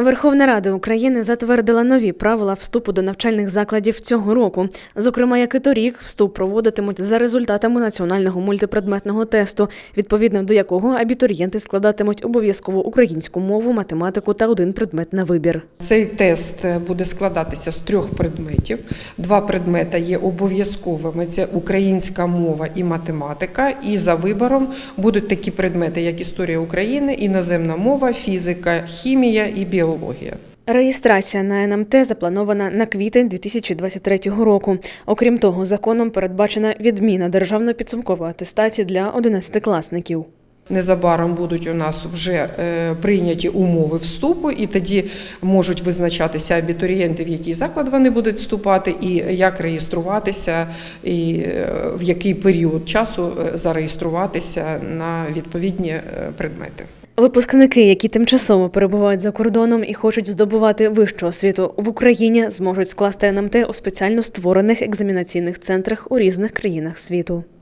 Верховна Рада України затвердила нові правила вступу до навчальних закладів цього року. Зокрема, як і торік, вступ проводитимуть за результатами національного мультипредметного тесту, відповідно до якого абітурієнти складатимуть обов'язково українську мову, математику та один предмет на вибір. Цей тест буде складатися з трьох предметів. Два предмети є обов'язковими: це українська мова і математика. І за вибором будуть такі предмети, як історія України, іноземна мова, фізика, хімія і біологія. Реєстрація на НМТ запланована на квітень 2023 року. Окрім того, законом передбачена відміна державної підсумкової атестації для 11-класників. Незабаром будуть у нас вже е, прийняті умови вступу, і тоді можуть визначатися абітурієнти, в який заклад вони будуть вступати, і як реєструватися, і е, в який період часу е, зареєструватися на відповідні предмети. Випускники, які тимчасово перебувають за кордоном і хочуть здобувати вищу освіту в Україні, зможуть скласти НМТ у спеціально створених екзамінаційних центрах у різних країнах світу.